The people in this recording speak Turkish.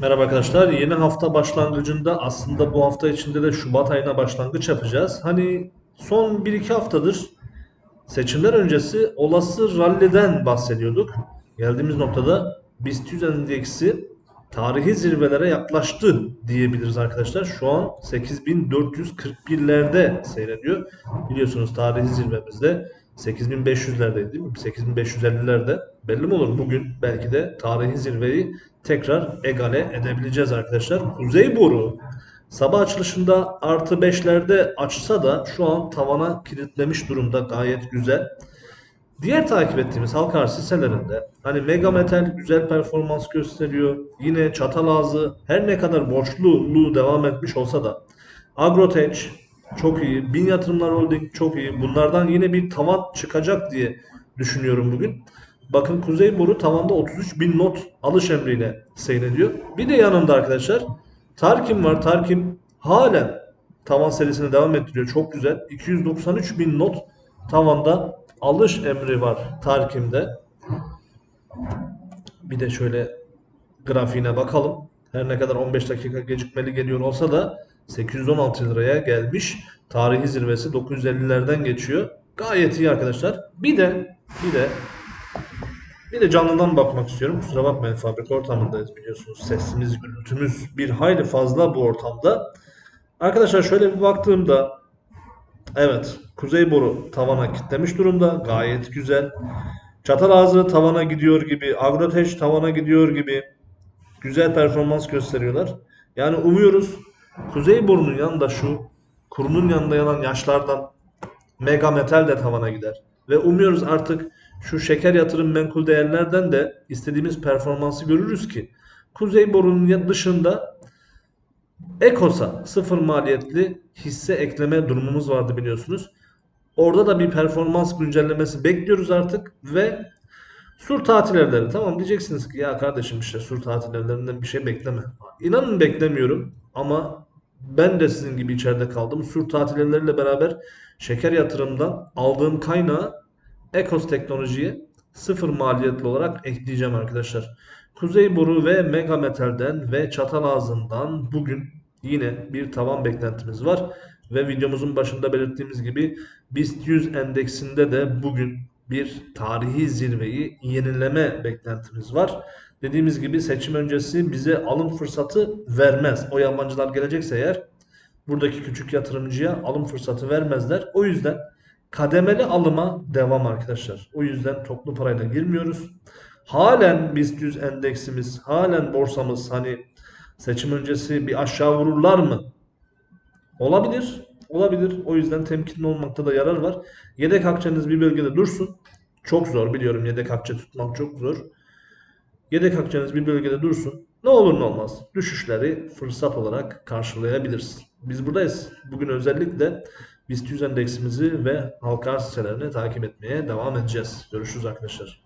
Merhaba arkadaşlar. Yeni hafta başlangıcında aslında bu hafta içinde de Şubat ayına başlangıç yapacağız. Hani son 1-2 haftadır seçimler öncesi olası ralliden bahsediyorduk. Geldiğimiz noktada BIST 100 endeksi tarihi zirvelere yaklaştı diyebiliriz arkadaşlar. Şu an 8441'lerde seyrediyor. Biliyorsunuz tarihi zirvemizde 8500'lerdeydi değil mi? 8550'lerde. Belli mi olur? Bugün belki de tarihi zirveyi tekrar egale edebileceğiz arkadaşlar. Kuzey boru sabah açılışında artı 5'lerde açsa da şu an tavana kilitlemiş durumda gayet güzel. Diğer takip ettiğimiz halka arz hisselerinde hani Mega Metal güzel performans gösteriyor. Yine çatal ağzı her ne kadar borçluluğu devam etmiş olsa da Agrotech çok iyi. Bin Yatırımlar Holding çok iyi. Bunlardan yine bir tavan çıkacak diye düşünüyorum bugün. Bakın Kuzey Boru tavanda 33 bin not alış emriyle seyrediyor. Bir de yanında arkadaşlar Tarkim var. Tarkim halen tavan serisine devam ettiriyor. Çok güzel. 293 bin not tavanda alış emri var Tarkim'de. Bir de şöyle grafiğine bakalım. Her ne kadar 15 dakika gecikmeli geliyor olsa da 816 liraya gelmiş. Tarihi zirvesi 950'lerden geçiyor. Gayet iyi arkadaşlar. Bir de bir de bir de canlıdan bakmak istiyorum. Kusura bakmayın fabrika ortamındayız biliyorsunuz. Sesimiz, gürültümüz bir hayli fazla bu ortamda. Arkadaşlar şöyle bir baktığımda evet kuzey boru tavana kitlemiş durumda. Gayet güzel. Çatal ağzı tavana gidiyor gibi. Agroteş tavana gidiyor gibi. Güzel performans gösteriyorlar. Yani umuyoruz kuzey borunun yanında şu kurunun yanında yanan yaşlardan Mega Metal de tavana gider. Ve umuyoruz artık şu şeker yatırım menkul değerlerden de istediğimiz performansı görürüz ki Kuzey borunun dışında Ekos'a sıfır maliyetli hisse ekleme durumumuz vardı biliyorsunuz. Orada da bir performans güncellemesi bekliyoruz artık ve sur tatil evleri. Tamam diyeceksiniz ki ya kardeşim işte sur tatil evlerinden bir şey bekleme. İnanın beklemiyorum ama ben de sizin gibi içeride kaldım. Sur tatil evleriyle beraber şeker yatırımdan aldığım kaynağı Ekos teknolojiye sıfır maliyetli olarak ekleyeceğim arkadaşlar. Kuzey Boru ve Mega Metal'den ve Çatal Ağzı'ndan bugün yine bir tavan beklentimiz var. Ve videomuzun başında belirttiğimiz gibi BIST 100 endeksinde de bugün bir tarihi zirveyi yenileme beklentimiz var. Dediğimiz gibi seçim öncesi bize alım fırsatı vermez. O yabancılar gelecekse eğer buradaki küçük yatırımcıya alım fırsatı vermezler. O yüzden kademeli alıma devam arkadaşlar. O yüzden toplu parayla girmiyoruz. Halen BIST 100 endeksimiz, halen borsamız hani seçim öncesi bir aşağı vururlar mı? Olabilir. Olabilir. O yüzden temkinli olmakta da yarar var. Yedek akçeniz bir bölgede dursun. Çok zor biliyorum yedek akçe tutmak çok zor. Yedek akçeniz bir bölgede dursun. Ne olur ne olmaz. Düşüşleri fırsat olarak karşılayabiliriz. Biz buradayız. Bugün özellikle BIST 100 endeksimizi ve halka arz hisselerini takip etmeye devam edeceğiz. Görüşürüz arkadaşlar.